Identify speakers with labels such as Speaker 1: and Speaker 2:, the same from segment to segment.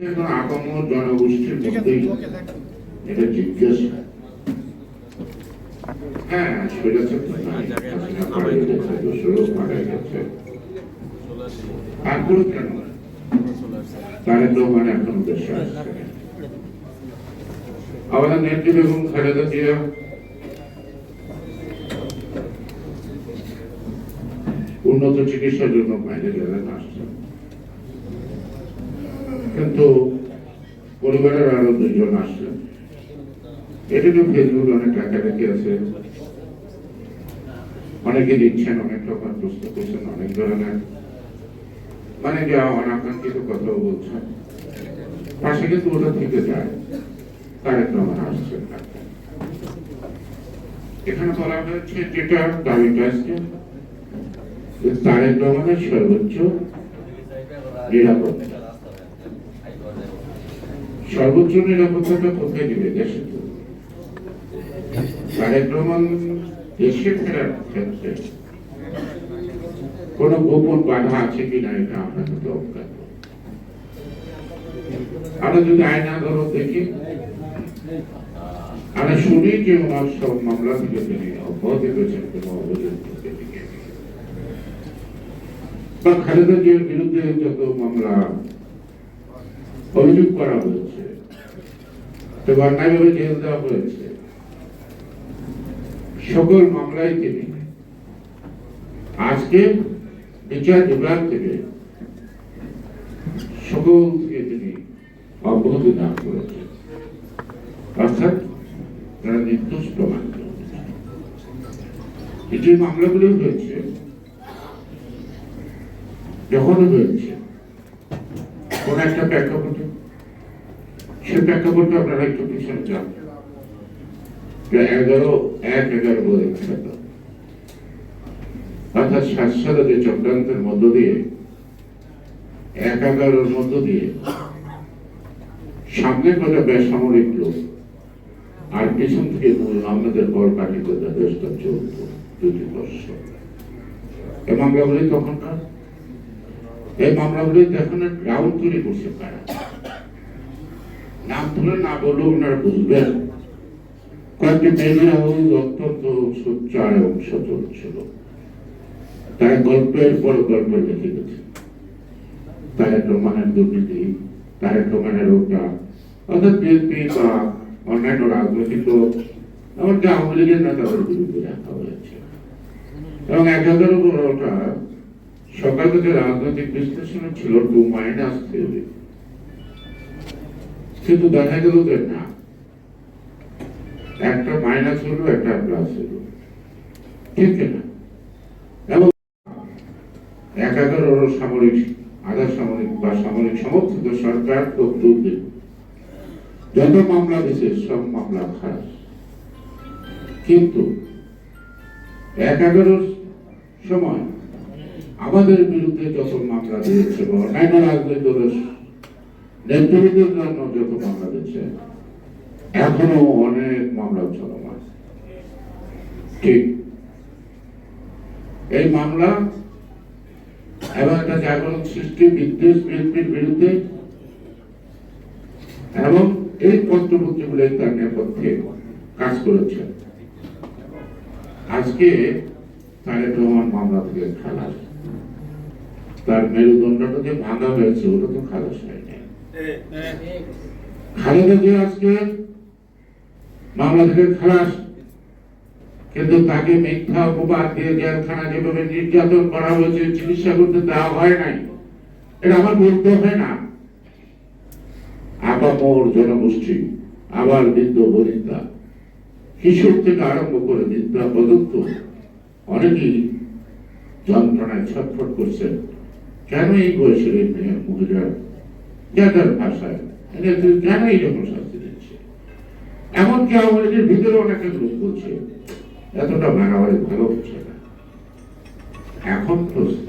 Speaker 1: এখন আপামর জনগোষ্ঠীর মধ্যেই
Speaker 2: ওকে থ্যাংক ইউ
Speaker 1: এটা জিজ্ঞেস। হ্যাঁ সেটা তো নাই। হাসিনা পালিয়ে গেছে, দোসরও তারপরে কেন? তারেক রহমান এখনও দেশে আসছে আমাদের নেত্রী বেগম খালেদা জিয়া। উন্নত চিকিৎসার জন্য বাইরে গেলেন আসছেন। কিন্তু পরিবারের আরও দুজন আসছেন এটিতে ফেসবুক অনেক লেখালেখি আছে। অনেকে দিচ্ছেন, অনেক রকম প্রশ্ন করছেন, অনেক ধরনের। মানে যা অনাকাঙ্ক্ষিত কথা বলছেন। পাশে কিন্তু ওটা থেকে যায়। তারেক রহমান আসছেন না এখানে বলা হয়েছে যেটা দাবিটা আসছে তারেক রহমানের সর্বোচ্চ নিরাপত্তা। সর্বোচ্চ নিরাপত্তাটা কোথায় দিবে? দেশে তো। তারেক রহমান দেশে ফেরার ক্ষেত্রে কোন গোপন বাধা আছে কিনা এটা আমরা কিন্তু অজ্ঞাত আমরা যদি আইন আদালত দেখি আমরা শুনি যে ওনার সব মামলা থেকে তিনি অব্যাহতি পেয়েছেন কোনো। খালেদা জিয়ার বিরুদ্ধে যত মামলা অভিযোগ করা হয়েছে জেল দেওয়া হয়েছে। সকল মামলায় তিনি আজকে বিচার বিভাগ থেকে তিনি অব্যাহতি দান করেছেন। অর্থাৎ তারা নির্দোষ প্রমাণ যে হয়েছে। যখন হয়েছে, কোন একটা প্রেক্ষাপটে সে প্রেক্ষাপটে আপনারা একটু পিছনে যান। এগারো, এক এগারো বলে অর্থাৎ শাসক যে চক্রান্তের মধ্য দিয়ে, এক এগারোর মধ্য দিয়ে, সামনে কটা বেসামরিক লোক, আর পিছন থেকে আমাদের পর কাটিত দেশটা চলত দুটি বর্ষ এই মামলাগুলি তখনকার? এই মামলাগুলি এখন রাউন্ড তৈরি করছে কারা নাম তুলে না ওনারা বুঝবেন। কয়েকটি মেয়েরা অত্যন্ত সোচ্চার এবং সচল ছিল। গল্পের পর গল্প লিখে গেছে। রহমানের দুর্নীতি তারেক রহমানের ওটা অর্থাৎ বিএনপি বা অন্যান্য রাজনৈতিক এমনকি আওয়ামী লীগের নেতাদের বিরুদ্ধে রাখা হয়েছে। এবং এক হাজার ওটা সকাল থেকে রাজনৈতিক বিশ্লেষণ ছিল, টু মাইনাস থিওরি। কিন্তু দেখা গেল যে না। একটা মাইনাস হলো, একটা প্লাস হলো। ঠিক না? এবং এক এগারো সামরিক আধা সামরিক বা সামরিক সমর্থিত সরকার বক্তব্যে যত মামলা দিয়েছে সব মামলা খারাপ কিন্তু এক এগারোর সময় আমাদের বিরুদ্ধে যত মামলা দিয়েছে অন্যান্য রাজনৈতিক নেতৃত্বের জন্য যত মামলা দিয়েছে এখনও অনেক মামলা চলমান ঠিক এই মামলা এবং একটা জাগরণ সৃষ্টি বিদ্বেষ বিএনপির বিরুদ্ধে এবং এই পত্রপত্রগুলো তার নেপথ্যে কাজ করেছে। আজকে তারেক রহমান মামলা থেকে খালাস। তার মেরুদণ্ডটা যে ভাঙা হয়েছে, ওটা তো খালাস হয়নি। খালাস। কিন্তু তাকে মিথ্যা অপবাদ দিয়ে জেলখানা যেভাবে নির্যাতন করা হয়েছে, চিকিৎসা করতে দেওয়া হয় নাই, এটা আমার বলতে হয় না। আপামর জনগোষ্ঠী, আবার বৃদ্ধ বনিতা, কিশোর থেকে আরম্ভ করে বৃদ্ধা পর্যন্ত অনেকেই যন্ত্রণায় ছটফট করছেন। কেন এই বয়সের এই রকম শাস্তি দিচ্ছে? এমনকি আওয়ামী লীগের ভিতরে অনেকে লোক বলছে, এতটা মারামারি ভালো হচ্ছে না। এখন প্রশ্ন,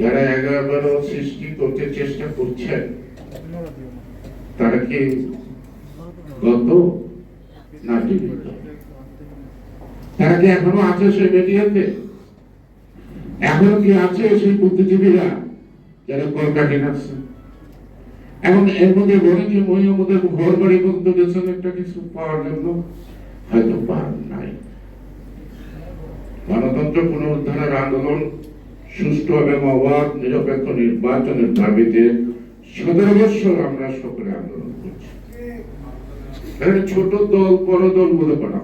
Speaker 1: যারা এগারো সৃষ্টি করতে চেষ্টা করছেন, তারা কি গত না তারা কি এখনও আছে সেই মিডিয়াতে? এখনও কি আছে সেই বুদ্ধিজীবীরা? যারা এবং এর মধ্যে মহিমদের ঘর বাড়ি গেছেন একটা কিছু পাওয়ার জন্য হয়তো পান নাই। গণতন্ত্র পুনরুদ্ধারের আন্দোলন, সুষ্ঠু এবং অবাধ, নিরপেক্ষ নির্বাচনের দাবিতে সতেরো বছর আমরা সকলে আন্দোলন করছি। ছোট দল, বড় দল বলে করা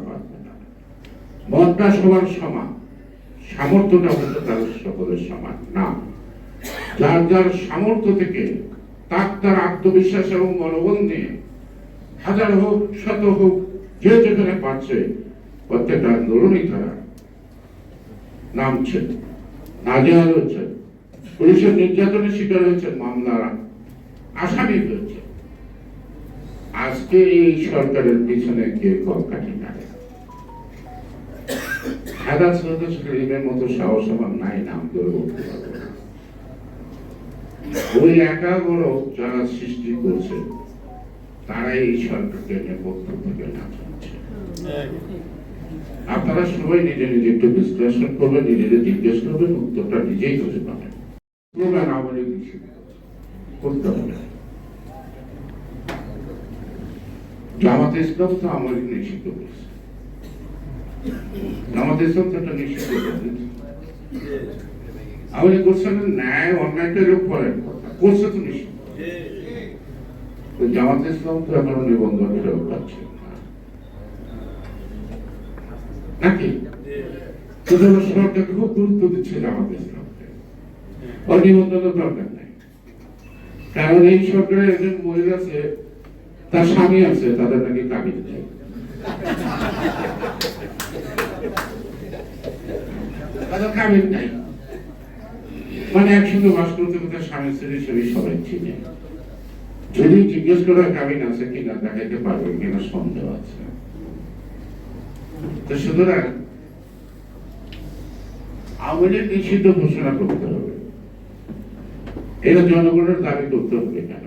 Speaker 1: না মনটা সবার সমান, সামর্থ্যটা হচ্ছে তাদের সকলের সমান। না। যার যার সামর্থ্য থেকে তার তার আত্মবিশ্বাস এবং মনোবল নিয়ে হাজার হোক, শত হোক, যে যেখানে পারছে প্রত্যেকটা আন্দোলনই তারা নামছে নাজেহাল হচ্ছে পুলিশের নির্যাতনের শিকার হয়েছে মামলার আসামি হয়েছে আজকে এই সরকারের পিছনে কে কলকাঠি নাড়ে হাজার সদস্য মতো সাহস আমার নাই, নাম করে বলতে পারব ওই একা বড় যারা সৃষ্টি করছে, তারাই এই সরকারকে নেপথ্য থেকে আপনারা সবাই নিজে নিজে একটু বিশ্লেষণ করবেন নিজেদের জিজ্ঞেস করবেন উত্তরটা নিজেই খুঁজে পাবেন প্রধান করতে হবে জামাত ইসলাম তো আমলে নিষিদ্ধ করেছে। জামাত ইসলাম তো একটা নিষিদ্ধ করেছে ন্যায় করেন করছে জামাত ইসলাম তো নিবন্ধন নাকি? সরকার খুব গুরুত্ব দিচ্ছে জামাত ইসলামকে। দরকার নেই। কারণ এই সরকারের একজন মহিলা আছে, তার স্বামী আছে, তাদের নাকি কাবিল নেই কাবিল নাই। মানে একসঙ্গে বাস করতে করতে স্বামী স্ত্রী হিসেবে সবাই চিনে। যদি জিজ্ঞেস করা কাবিন আছে কিনা, দেখাইতে পারবে কিনা, সন্দেহ আছে। তো সুতরাং আমাদের নিষিদ্ধ ঘোষণা করতে হবে। এটা জনগণের দাবি করতে হবে কেন?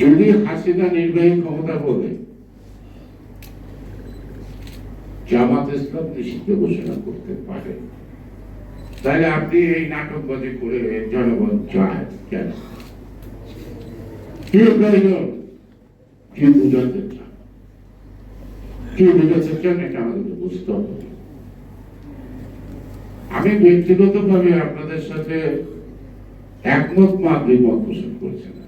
Speaker 1: যদি হাসিনা নির্বাহী ক্ষমতা বলে, জামাত ইসলাম নিষিদ্ধ ঘোষণা করতে পারে তাহলে আপনি এই নাটকবাজি করে জনগণ চায় কেন? কি প্রয়োজন? কি চান কি চান এটা বুঝতে হবে। আমি আপনাদের সাথে একমত মা দুইমত পোষণ করছি না।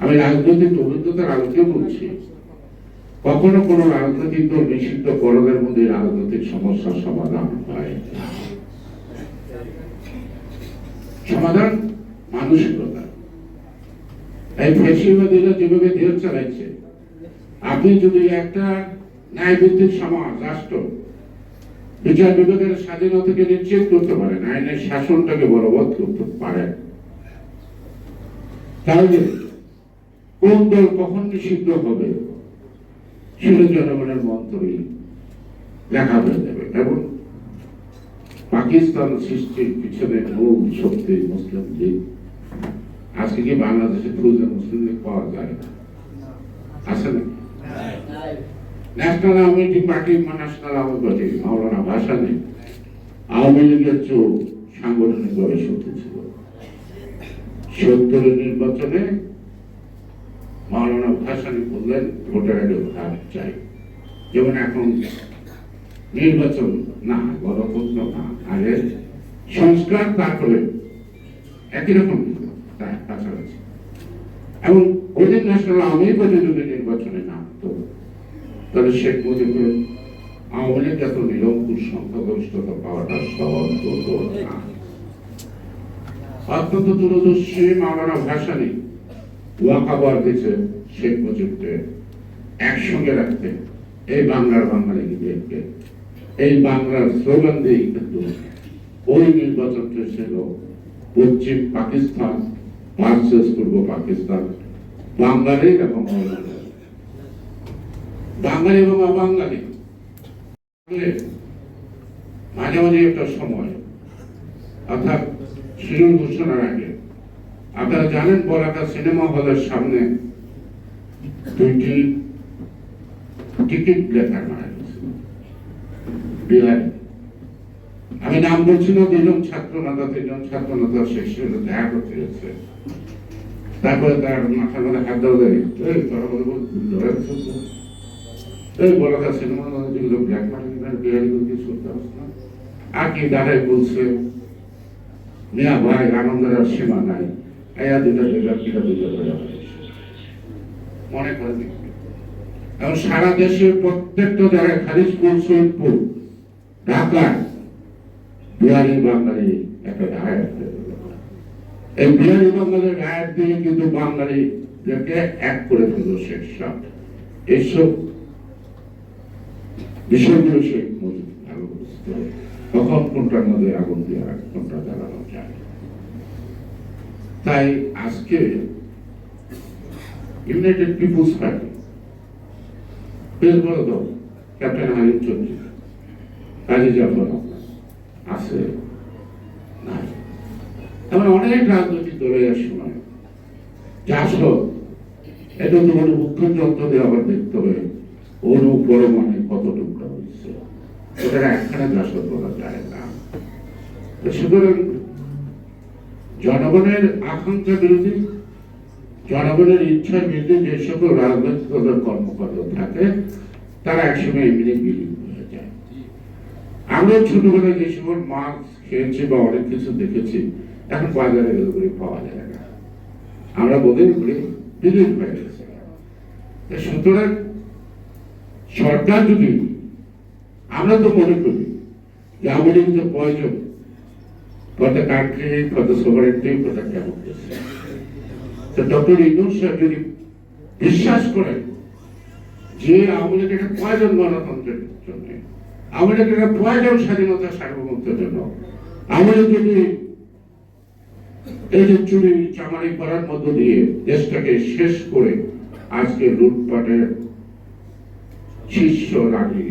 Speaker 1: আমি রাজনৈতিক অভিজ্ঞতার আলোকে বলছি, কখনো কোনো রাজনৈতিক দল নিষিদ্ধ করণের মধ্যে রাজনৈতিক সমস্যার সমাধান হয় না। সমাধান মানসিকতা এই ফেসিবাদীরা যেভাবে দেহ চালাইছে আপনি যদি একটা ন্যায়ভিত্তিক সমাজ, রাষ্ট্র, বিচার বিভাগের স্বাধীনতাকে নিশ্চিত করতে পারেন আইনের শাসনটাকে বলবৎ করতে পারেন তাহলে কোন দল কখন নিষিদ্ধ হবে, সেটা জনগণের মন্তব্য দেখা হয়ে যাবে। এবং পাকিস্তান সৃষ্টির পিছনে মূল শক্তি মুসলিম লীগ। আজকে কি বাংলাদেশে খুঁজে মুসলিম লীগ পাওয়া যায় না? আছে National Awami League party National Awami party Maulana ভাষা নেই আওয়ামী লীগের চেয়েও সাংগঠনিক ভাবে শক্তি ছিল। সত্তরের নির্বাচনে মাওলানা ভাসানি বললেন ভোটার আগে ভাগ চাই। যেমন এখন নির্বাচন না গণতন্ত্র না আগে সংস্কার তারপরে একই রকম কাছাকাছি। এবং ওদের ন্যাশনাল আওয়ামী পার্টি যদি নির্বাচনে নামতো তাহলে শেখ মুজিবুর আওয়ামী লীগ এত নিরঙ্কুশ সংখ্যাগরিষ্ঠতা পাওয়াটা সহজ না। অত্যন্ত দূরদর্শী মাওলানা ভাসানি ওয়াকাবার দিয়েছে শেখ মুজিবকে একসঙ্গে রাখতে, এই বাংলার বাঙালি বাঙালিদেরকে এই বাংলার স্লোগান দিয়েই কিন্তু ওই নির্বাচনটা ছিল পশ্চিম পাকিস্তান ভার্সেস পূর্ব পাকিস্তান, বাঙালি এবং বাঙালি এবং অবাঙালি। মাঝে মাঝে একটা সময়, অর্থাৎ সুযোগ ঘোষণার আগে, আপনারা জানেন বলাকা সিনেমা হলের সামনে দুইটি টিকিট লেখা গেছে আমি নাম বলছি না দুজন ছাত্র নেতা তিনজন ছাত্র নেতা শেষ সেখানে দেখা করতে গেছে তারপরে তার মাথা মাথা হাত দেওয়া দেয় এই বলে ব্ল্যাক মার্কেট বিহারি শুনতে আর কি দাঁড়ায় বলছে, মিয়া ভাই, আনন্দের আর সীমা নাই। এয়া দুটা কিটা দুটা জায়গা মনে করে দেখবে। সারা দেশের প্রত্যেকটা জায়গায় খালি স্কুল সৈয়দপুর ঢাকায় বিহারি বাঙালি একটা রায় এই বিহারি বাঙালির রায় দিয়ে কিন্তু বাঙালিদেরকে এক করে ফেলল শেখ এইসব বিষয়গুলো শেখ মুজিব ভালো। কখন কোনটার মধ্যে আগুন দিয়ে কোনটা জ্বালানো যায়। তাই আজকে ইউনাইটেড পিপুলস পার্টি বেশ বড় দল ক্যাপ্টেন হালিম চৌধুরী কাজী আহমেদ আছে? নাই। এমন অনেক রাজনৈতিক দলের সময় জাসদ এটা তো মানে মুখ্য যন্ত্র দিয়ে আবার দেখতে হবে অনু পরমাণে কত টুকরা হয়েছে। এটা একখানে জাসদ বলা যায় না। সুতরাং জনগণের আকাঙ্ক্ষা বিরোধী, জনগণের ইচ্ছার বিরুদ্ধে যে সকল রাজনৈতিক দলের কর্মকর্তা থাকে, তারা একসময় এমনি বিলীন আমরা ছোটবেলায় যে সকল মাছ খেয়েছি বা অনেক কিছু দেখেছি এখন বাজারে গেলে করে পাওয়া যায় না আমরা বোধ করি বিলীন হয়ে গেছে সুতরাং সরকার যদি আমরা তো মনে করি যে প্রয়োজন country, for the sovereignty, for the democracy. তো ডক্টর ইউনুস সাহেব যদি বিশ্বাস করেন যে আমাদের একটা প্রয়োজন গণতন্ত্রের জন্য আমাদের একটা প্রয়োজন স্বাধীনতা সার্বভৌমত্বের জন্য। আমাদের যদি এই যে চুরি চামারি করার মধ্য দিয়ে দেশটাকে শেষ করে আজকে লুটপাটের শীর্ষ রানী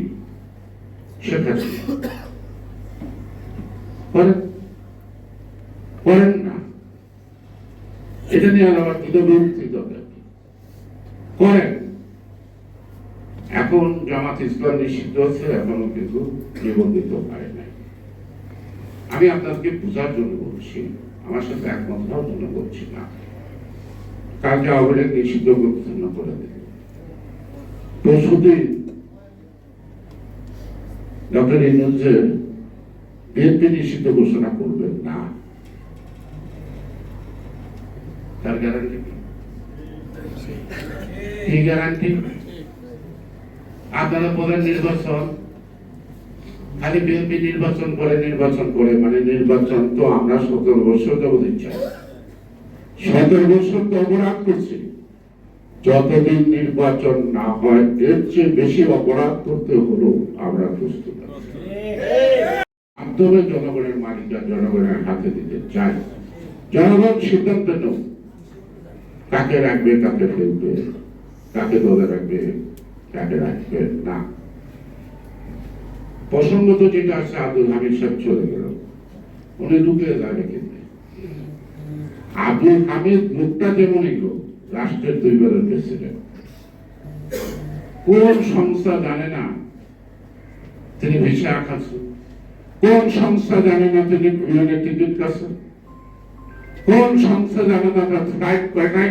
Speaker 1: শেখ করেন না। এটা নিয়ে আমার বিরক্তি দরকার করেন এখন জামাত ইসলাম নিষিদ্ধ আছে এখনও কিন্তু নিবন্ধিত হয় নাই। আমি আপনাদেরকে বোঝার জন্য বলছি, আমার সাথে একমত হওয়ার জন্য বলছি না। কালকে আওয়ামী নিষিদ্ধ ঘোষণা করে দেবে পরশুদিন ডক্টর ইনুজের বিএনপি নিষিদ্ধ ঘোষণা করবেন না। তার গ্যারান্টি কি? গ্যারান্টি আপনারা বলেন নির্বাচন, খালি বিএনপি নির্বাচন করে নির্বাচন করে মানে নির্বাচন তো আমরা সতেরো বছর যাবত ইচ্ছা। সতেরো বছর তো অপরাধ করছি। যতদিন নির্বাচন না হয়, এর চেয়ে বেশি অপরাধ করতে হলো আমরা প্রস্তুত আছি। জনগণের মালিকা জনগণের হাতে দিতে চাই। জনগণ সিদ্ধান্ত নেব কাকে রাখবে, কাকে ফেলবে, কাকে দলে রাখবে কাকে রাখবে না। প্রসঙ্গত যেটা আছে আব্দুল হামিদ সাহেব চলে গেল। উনি ঢুকে যাবে কিন্তু আব্দুল হামিদ লোকটা যেমনই লোক রাষ্ট্রের দুইবারের প্রেসিডেন্ট কোন সংস্থা জানে না তিনি ভিসা খাচ্ছেন কোন সংস্থা জানে না তিনি টিকিট কাছেন কোন সংস্থা জানে না তার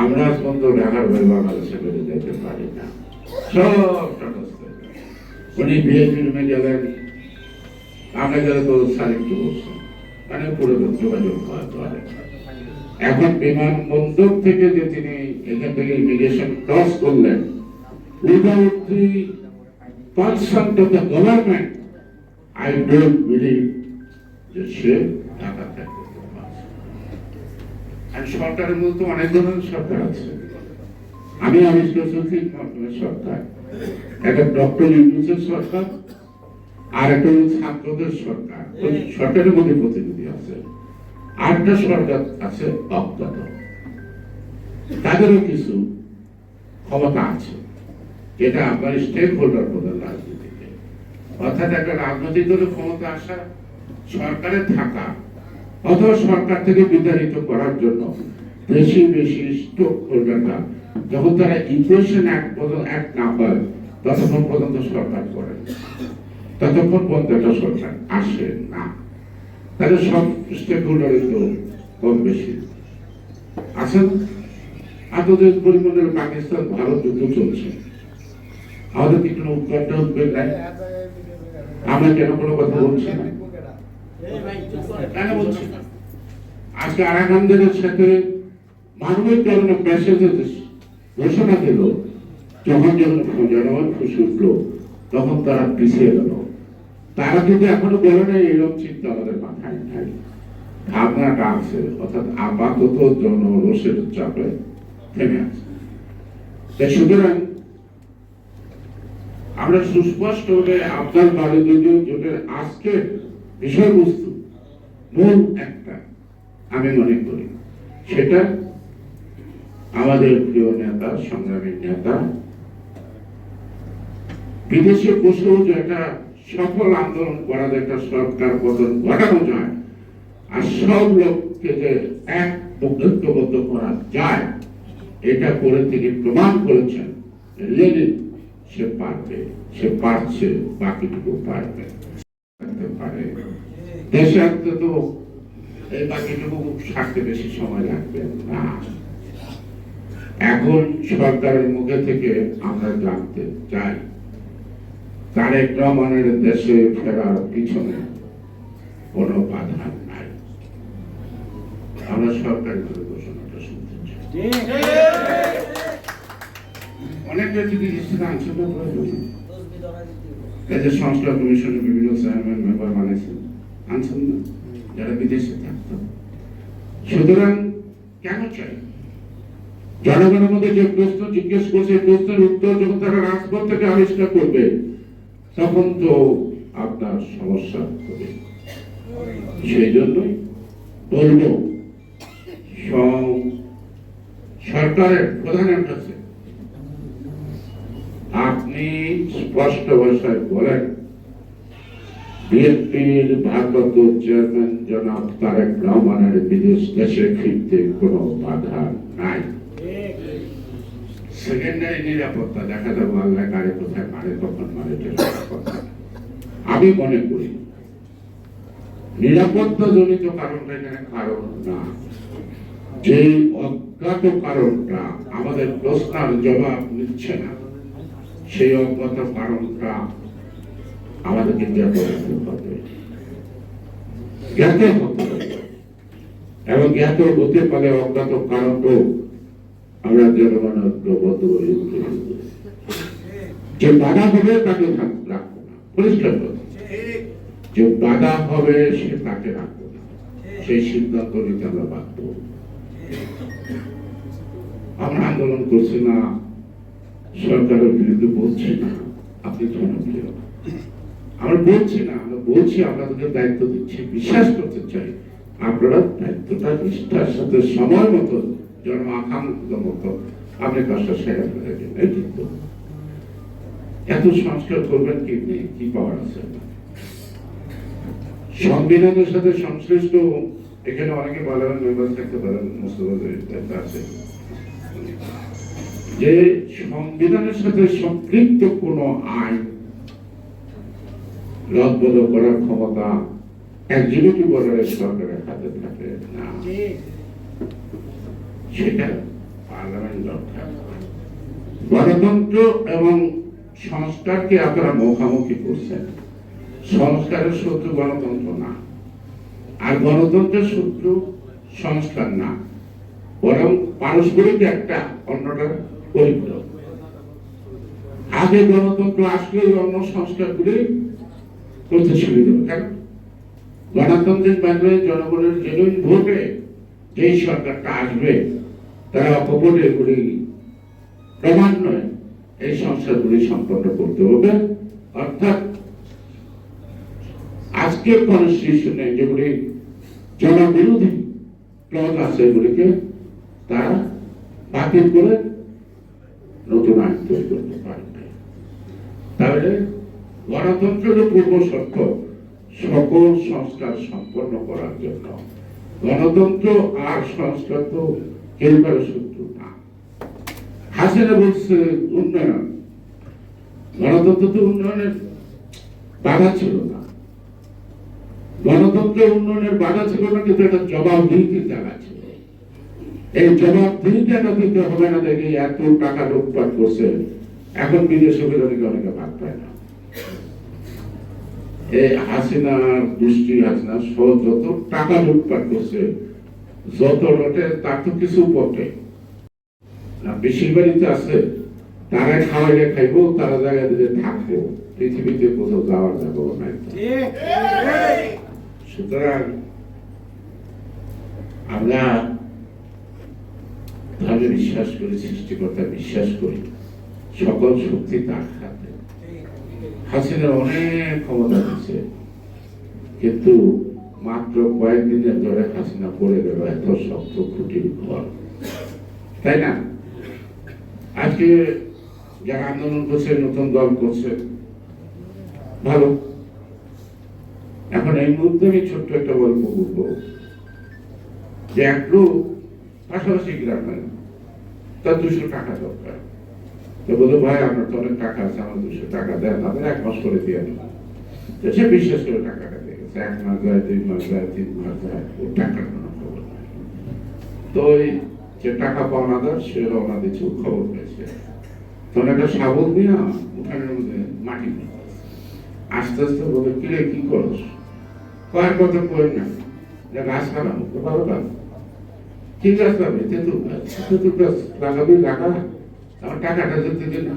Speaker 1: আমরা পর্যন্ত ঢাকার বাইরে বাংলাদেশে বেড়ে যেতে পারি না। সব উনি বিএনপি রুমে গেলেন। আমরা গেলে তো সারিক্ত বলছেন। মানে পুরো যোগাযোগ এখন বিমানবন্দর থেকে যে তিনি এখান থেকে ইমিগ্রেশন ক্রস করলেন without the concert of the government I don't believe যে সে আর সরকারের অনেক ধরনের সরকার আছে। আমি সরকার। একটা ডক্টর ইউনুসের সরকার, আর একটা ছাত্রদের সরকার। সরকারের মধ্যে প্রতিনিধি আছে। আটটা সরকার আছে অজ্ঞাত। তাদেরও কিছু ক্ষমতা আছে, যেটা আপনার স্টেক হোল্ডার প্রধান রাজনীতিতে। অর্থাৎ একটা রাজনৈতিক দলের ক্ষমতা আসা, সরকারে থাকা অথবা সরকার থেকে বিতাড়িত করার জন্য বেশি বেশি স্টোক হোল্ডাররা যখন তারা অ্যাক্ট পর্যন্ত অ্যাক্ট না হয় ততক্ষণ পর্যন্ত সরকার করে। ততক্ষণ পর্যন্ত একটা সরকার আসে না। তাহলে সব স্টেক হোল্ডারে তো কম বেশি। আছেন এতদের পরিমাণের পাকিস্তান, ভারত যুদ্ধ চলছে। আমাদের কি কোনো উত্তরটা উদ্বেগ নাই আমরা কেন কোনো কথা বলছি না? কেন না সাথে মেসেজ ঘোষণা দিল, যখন যখন জনগণ খুশি উঠল, তখন তারা পিছিয়ে গেল। তারা কিন্তু এখনও বলে নাই, এরকম চিন্তা আমাদের মাথায় নাই। ভাবনাটা আছে অর্থাৎ আপাতত জনরোষের চাপে থেমে আছে। সুতরাং আমরা সুস্পষ্ট হলে আপনার ভারতীয় জোটের আজকের বিষয়বস্তু মূল একটা, আমি মনে করি। সেটা আমাদের প্রিয় নেতা, সংগ্রামী নেতা, বিদেশে বসেও যে একটা সফল আন্দোলন করা যায় একটা সরকার পতন ঘটানো যায়, আর সব লোককে যে এক ঐক্যবদ্ধ করা যায়, এটা করে তিনি প্রমাণ করেছেন। লেনিন সে পারবে, সে পারছে, বাকিটুকু পারবে। পারে দেশে আসতে তো এই বাকিটুকু ছাড়তে বেশি সময় লাগবে না। এখন সরকারের মুখে থেকে আমরা জানতে চাই তারেক রহমানের দেশে ফেরার পিছনে কোনো বাধা নাই। আমরা সরকারি ঘোষণাটা শুনতে চাই। অনেকে যদি ইস্তেমা আনসারটা প্রয়োজন এই সংস্কার কমিশনের বিভিন্ন চেয়ারম্যান মেম্বার বানাইছেন আনছেন না? যারা বিদেশে থাকতো। সুতরাং কেন চাই? জনগণের মধ্যে যে প্রশ্ন জিজ্ঞেস করছে প্রশ্নের উত্তর যখন তারা রাজপথ থেকে আবিষ্কার করবে, তখন তো আপনার সমস্যা হবে। সেই জন্যই বলব সরকারের প্রধানের কাছে স্পষ্ট ভাষায় বলেন, বিএনপির ভারপ্রাপ্ত চেয়ারম্যান জনাব তারেক রহমানের বিদেশ দেশে ফিরতে কোনো বাধা নাই। সেকেন্ডারি নিরাপত্তা দেখা যাব আল্লাহ কারে কোথায় মারে, কখন মারে আমি মনে করি নিরাপত্তা জনিত কারণটা এখানে কারণ না। যে অজ্ঞাত কারণটা আমাদের প্রশ্নের জবাব নিচ্ছে না। সেই অজ্ঞাত কারণটা আমাদেরকে জ্ঞাত জ্ঞাত এবং জ্ঞাত হতে পারে অজ্ঞাত কারণটাও আমরা হয়ে উঠে যে বাধা হবে তাকে রাখব না। পরিষ্কার যে বাধা হবে সে তাকে রাখব না। সেই সিদ্ধান্ত নিতে আমরা বাধ্য। আমরা আন্দোলন করছি না। সরকারের বিরুদ্ধে বলছি না, আপনি জনপ্রিয় আমরা বলছি না আমরা বলছি আপনাদেরকে দায়িত্ব দিচ্ছি, বিশ্বাস করতে চাই। আপনারা দায়িত্বটা নিষ্ঠার সাথে সময় মতো জন্ম আকাঙ্ক্ষিত মতো আপনি কাজটা সেরে ফেলেছেন এই কিন্তু এত সংস্কার করবেন কি কি পাওয়ার আছে? সংবিধানের সাথে সংশ্লিষ্ট, এখানে অনেকে বলেন মেম্বার থাকতে পারেন, মুস্তফা আছে। যে সংবিধানের সাথে সম্পৃক্ত কোন আইন রদবদল করার ক্ষমতা এক্সিকিউটিভ অর্ডারের সরকারের হাতে থাকে না। সেটা পার্লামেন্ট দরকার গণতন্ত্র এবং সংস্কারকে আপনারা মুখামুখি করছেন। সংস্কারের শত্রু গণতন্ত্র না। আর গণতন্ত্রের শত্রু সংস্কার না। বরং পারস্পরিক একটা অন্যটা পরিপূরক। আগে গণতন্ত্র আসলে অন্য সংস্কারগুলি করতে সুবিধা হবে কেন? গণতান্ত্রিক মাধ্যমে জনগণের জেনুইন ভোটে যেই সরকারটা আসবে, তারা অকপটে এগুলি ক্রমান্বয়ে এই সংস্কারগুলি সম্পন্ন করতে হবে। অর্থাৎ আজকের কনস্টিটিউশনে যেগুলি জনবিরোধী ক্লজ আছে এগুলিকে তারা বাতিল করে নতুন আইন তৈরি করতে পারবে তাহলে গণতন্ত্রের পূর্ব শর্ত সকল সংস্কার সম্পন্ন করার জন্য গণতন্ত্র আর সংস্কার তো কেউ শত্রু না। হাসিনা বলছে, উন্নয়ন। গণতন্ত্র তো উন্নয়নের বাধা ছিল না। গণতন্ত্রের উন্নয়নের বাধা ছিল না, কিন্তু এটা জবাবদিহিতির জায়গা ছিল। এই জবাবদিহিটা দিতে হবে না দেখে এত টাকা লুটপাট করছে। এখন বিদেশে বেরোনে অনেকে ভাগ পায় না। এই হাসিনা দুষ্টি হাসিনা সহ যত টাকা লুটপাট করছে যত রটে তার তো কিছু বটে না বেশির বাড়িতে আছে। তারা খাওয়াইলে খাইবো তারা জায়গায় দিলে থাকব। পৃথিবীতে কোথাও যাওয়ার যাব নাই। তো। সুতরাং আমরা ধর্মে বিশ্বাস করি, সৃষ্টিকর্তা বিশ্বাস করি, সকল শক্তি তার হাতে। হাসিনা অনেক ক্ষমতা দিচ্ছে কিন্তু মাত্র কয়েকদিনের ধরে হাসিনা পড়ে গেল এত শক্ত খুঁটির ঘর। তাই না? আজকে যারা আন্দোলন করছে, নতুন দল করছে, ভালো। এখন এই মুহূর্তে আমি ছোট্ট একটা গল্প বলব। যে এক লোক পাশাপাশি গ্রামের তার দুশো টাকা দরকার। তো বলল, ভাই, আপনার তো অনেক টাকা আছে, আমার দুশো টাকা দেন তাদের এক মাস করে দিয়ে দেন। তো সে বিশ্বাস করে টাকাটা দিয়ে গেছে। এক মাস যায় দুই মাস যায়, তিন মাস যায় ও টাকার কোনো খবর তো ওই যে টাকা পাওনাদার সে রওনা দিচ্ছে খবর পেয়েছে। তখন একটা শাবল দিয়ে উঠানের মধ্যে মাটি আস্তে আস্তে বলে কিরে, কি করস? কয়েক কথা কই না। গাছ লাগাবো তো ভালো গাছ কি গাছ লাগাবে তেঁতুল গাছ তেঁতুল গাছ লাগাবি লাগা আমার টাকাটা দিতে দিন না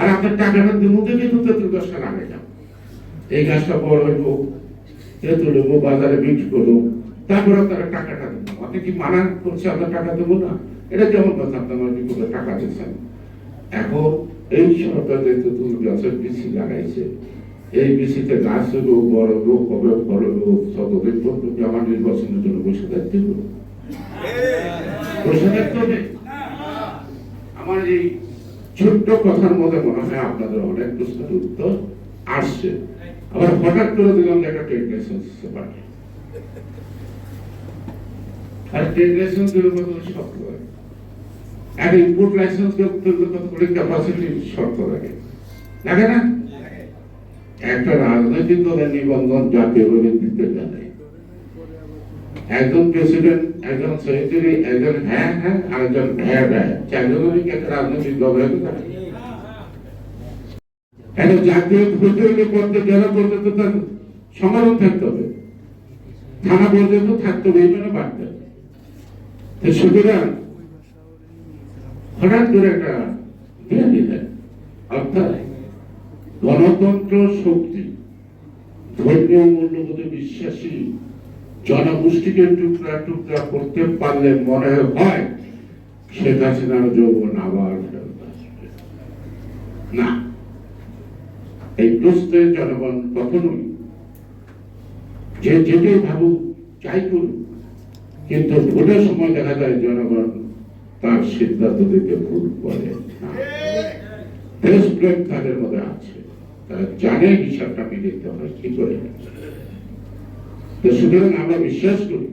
Speaker 1: আর আপনার টাকাটা দিব দেখে তো তেঁতুল গাছটা লাগাই যাও এই গাছটা বড় হইব, তেঁতুল হইব, বাজারে বিক্রি করব, তারপরে আপনারা টাকাটা দেবো আপনি কি মানা করছে আপনার টাকা দেবো না? এটা কেমন কথা? আপনার বিপদে টাকা দিচ্ছেন এখন এই সরকার যে তেঁতুল গাছের বিচি লাগাইছে, এই বিচিতে গাছ হইব, বড় হইব কবে বড় হইব ততদিন পর্যন্ত আমার নির্বাচনের জন্য বসে থাকতে হবে। আমার এই ছোট্ট কথার মধ্যে মনে হয় আপনাদের অনেক প্রশ্নের উত্তর আসছে। আবার হঠাৎ করে দিলাম যে একটা আর ট্রেড শর্ত ইম্পোর্ট লাইসেন্স করে ক্যাপাসিটি শর্ত লাগে লাগে না? একটা রাজনৈতিক দলের নিবন্ধন জাতীয় দিতে জানাই একজন প্রেসিডেন্ট একজন সেক্রেটারি একজন হ্যাঁ হ্যাঁ আর একজন হ্যাঁ হ্যাঁ। চারজনেরই একটা রাজনৈতিক একটা জাতীয় প্রতিনিধি পদে যারা করতে তো তার সমাধান থাকতে হবে। থানা পর্যন্ত থাকতে হবে, এই মানে বাড়তে। সুতরাং হঠাৎ করে একটা অর্থাৎ গণতন্ত্র শক্তি, ধর্মীয় মূল্যবোধে বিশ্বাসী জনগোষ্ঠীকে টুকরা টুকরা করতে পারলে মনে হয় শেখ হাসিনার যৌবন আবার ফেরত আসবে। না। এই প্রশ্নে জনগণ কখনোই যে যেটাই ভাবুক চাই করুক, কিন্তু ভোটের সময় দেখা যায় জনগণ তার সিদ্ধান্ত দিতে ভুল করে না। দেশপ্রেম তাদের মধ্যে আছে। তারা জানে হিসাবটা মিলিতে হয় কি করে? তো সুতরাং আমরা বিশ্বাস করি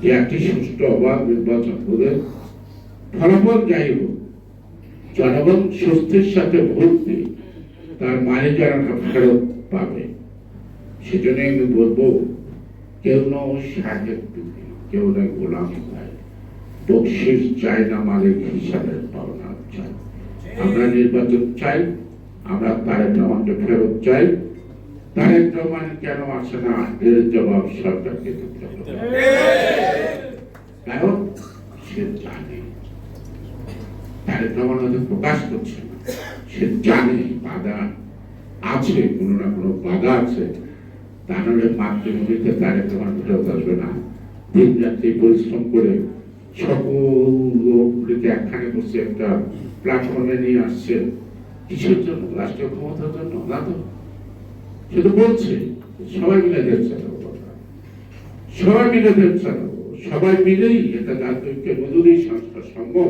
Speaker 1: যে একটি সুষ্ঠু অবাধ নির্বাচন হলে ফলাফল যাই হোক, জনগণ স্বস্তির সাথে দিয়ে তার মানে যারা ফেরত পাবে। সেজন্য আমি বলব, কেউ না সাহেব কেউ না গোলাম বকশিস চাই না মালিক হিসাবে পাওনা চাই। আমরা নির্বাচন চাই, আমরা তারেক রহমানকে ফেরত চাই। তারেক রহমান কেন আসে না? এর জবাব সরকারকে দিতে হবে। কারণ সে জানে। তারেক রহমান হয়তো প্রকাশ করছে না। সে জানে বাধা আছে কোনো না কোনো বাধা আছে। তা নাহলে মাতৃভূমিতে তারেক রহমান ফেরত আসবে না। দিন রাত্রি পরিশ্রম করে সকল লোকগুলিকে একখানে বসে একটা প্ল্যাটফর্মে নিয়ে আসছে। কিসের জন্য? রাষ্ট্রীয় ক্ষমতার জন্য? না তো। তো বলছে, সবাই মিলে দেশ চালাবো সবাই মিলে দেশ চালাবো সবাই মিলেই একটা রাজনৈতিক মজুরি সংস্থা সম্ভব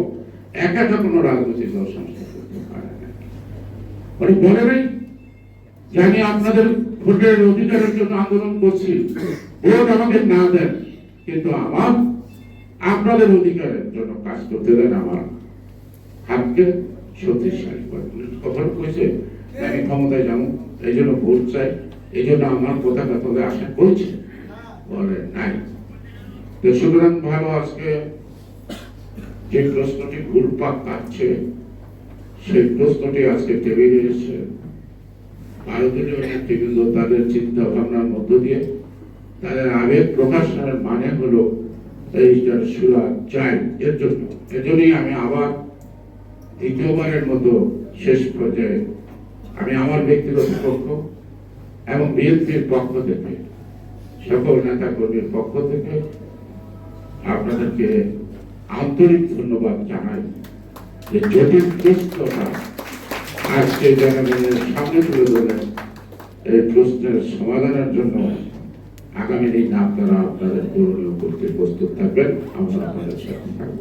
Speaker 1: একা একা কোনো রাজনৈতিক দল সংস্থা করতে পারে না। মানে বলে নাই? যে আপনাদের ভোটের অধিকারের জন্য আন্দোলন করছি। ভোট আমাকে না দেন, কিন্তু আমার, আপনাদের অধিকারের জন্য কাজ করতে দেন আমার হাতকে শক্তিশালী করে কথা কইছে? আমি ক্ষমতায় যাব। এই জন্য ভোট চাই এই জন্য আমার পতাকা তবে আশা করছে। বলে নাই। তো সুতরাং ভালো, আজকে যে প্রশ্নটি ঘুরপাক কাটছে, সেই প্রশ্নটি আজকে টেবিলে এসেছে। ভারতীয় নেতৃবৃন্দ তাদের চিন্তা ভাবনার মধ্য দিয়ে, তাদের আবেগ প্রকাশের মানে হলো এইটার সুরা চাই এর জন্য। এজন্যই আমি আবার দ্বিতীয়বারের মতো শেষ পর্যায়ে আমি আমার ব্যক্তিগত পক্ষ এবং বিএনপির পক্ষ থেকে, সকল নেতা কর্মীর পক্ষ থেকে আপনাদেরকে আন্তরিক ধন্যবাদ জানাই যে জটিল প্রশ্নটা আজকে জনগণের সামনে তুলে ধরলেন, এই প্রশ্নের সমাধানের জন্য আগামী দিন আপনারা আপনাদের করতে প্রস্তুত থাকবেন। আমরা আপনাদের সাথে থাকব।